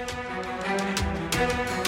Müzik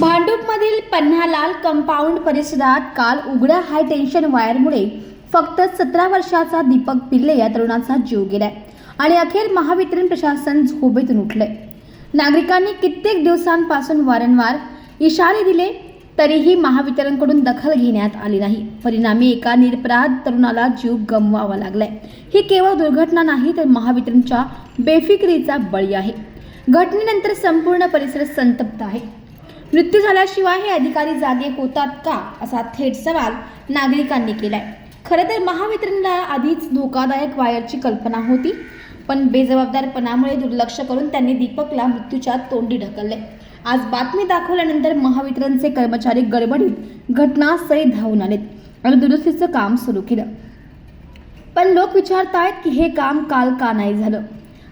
भांडूपमधील पन्हालाल compound परिसरात काल उघड्या हाय टेन्शन वायरमुळे फक्त सतरा वर्षाचा दीपक पिल्ले या तरुणाचा जीव गेलाय आणि अखेर महावितरण प्रशासन झोपेतून उठलंय. नागरिकांनी कित्येक दिवसांपासून वारंवार इशारे दिले तरीही महावितरणकडून दखल घेण्यात आली नाही. परिणामी एका निरपराध तरुणाला जीव गमवावा लागलाय. ही केवळ दुर्घटना नाही तर महावितरणच्या बेफिकिरीचा बळी आहे. घटनेनंतर संपूर्ण परिसर संतप्त आहे. मृत्यू झाल्याशिवाय हे अधिकारी जागे होतात का असा थेट सवाल नागरिकांनी केलाय. खरं तर महावितरणला आधीच धोकादायक वायरची कल्पना होती पण बेजबाबदारपणामुळे दुर्लक्ष करून त्यांनी दीपकला मृत्यूच्या तोंडी ढकलले. आज बातमी दाखवल्यानंतर महावितरणचे कर्मचारी गडबडीत घटनास्थळी धावून आलेत आणि दुरुस्तीचं काम सुरू केलं. पण लोक विचारतायत की हे काम काल का नाही झालं?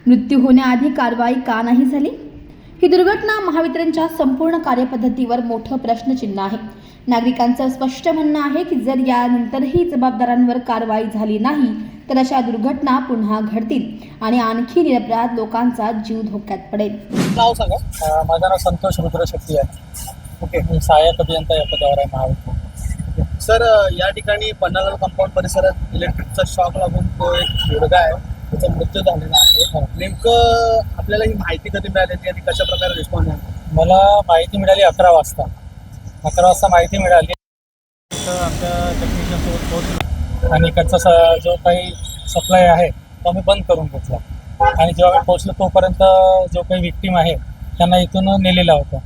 मृत्यू होण्याआधी कारवाई का नाही झाली? ही दुर्घटना महावितरणच्या संपूर्ण कार्यपद्धतीवर मोठं प्रश्नचिन्ह आहे. नागरिकांचं स्पष्ट म्हणणं आहे की जर यानंतरही जबाबदारांवर कारवाई झाली नाही तर अशा दुर्घटना पुन्हा घडतील आणि आणखी निरपराध लोकांचा जीव धोक्यात पडेल. नाव सांगा. माझं नाव संतोष रुद्र शेट्टी आहे. ओके मी सहाय्यक अभियंता या पदावर आहे महाविद्यालय सर या ठिकाणी पन्हालाल कंपाऊंड परिसरात इलेक्ट्रिकचा शॉक लागून तो एक मुलगा आहे. त्याचा मृत्यू झालेला आहे. नेमकं आपल्याला ही माहिती कधी मिळाली आणि कशा प्रकारे रिस्पॉन्स आहे मला माहिती मिळाली अकरा वाजता. अकरा वाजता माहिती मिळाली. आमच्या टेक्निशियनसोबत पोहोचलो आणि इकडचा स जो काही सप्लाय आहे तो आम्ही बंद करून घेतला. आणि जेव्हा आम्ही पोहोचलो तोपर्यंत जो काही विक्टीम आहे त्यांना इथून नेलेला होता.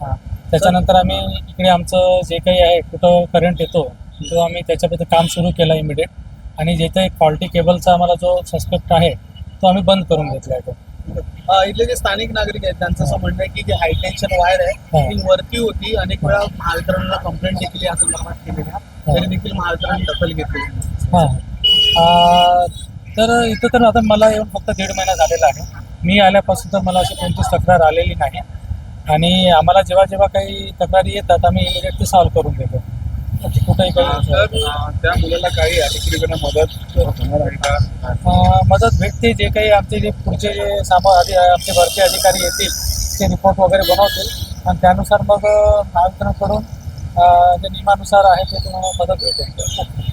हां. त्याच्यानंतर आम्ही इकडे आमचं जे काही आहे कुठं करंट येतो तो आम्ही त्याच्याबद्दल काम सुरू केलं इमिडिएट आणि जिथे एक फॉल्टी केबलचा आम्हाला जो सस्पेक्ट आहे तो आम्ही बंद करून घेतला आहे तो. अं, इथले जे स्थानिक नागरिक आहेत त्यांचं असं म्हणणं आहे की जी हाय टेन्शन वायर आहे. ती वरती होती. अनेक वेळा महावितरणला कंप्लेंट देखील या संदर्भात केलेल्या तरी देखील महावितरण दखल घेतली हां. आ, तर इथं तर आता मला येऊन फक्त दीड महिना झालेला आहे. मी आल्यापासून तर मला अशी कोणतीच तक्रार आलेली नाही. आणि आम्हाला जेव्हा जेव्हा काही तक्रारी येतात आम्ही इमिडिएटली सॉल्व्ह करून देतो. कुठेही काही त्या मुलाला काही अधिकारीकडे मदत होणार आहे का? अ, मदत भेटते जे काही आमचे जे पुढचे जे सामा आधी आमचे भरती अधिकारी येतील ते रिपोर्ट वगैरे बनवतील. आणि त्यानुसार मग महावितरणकडून जे नियमानुसार आहे ते तुम्हाला मदत भेटेल.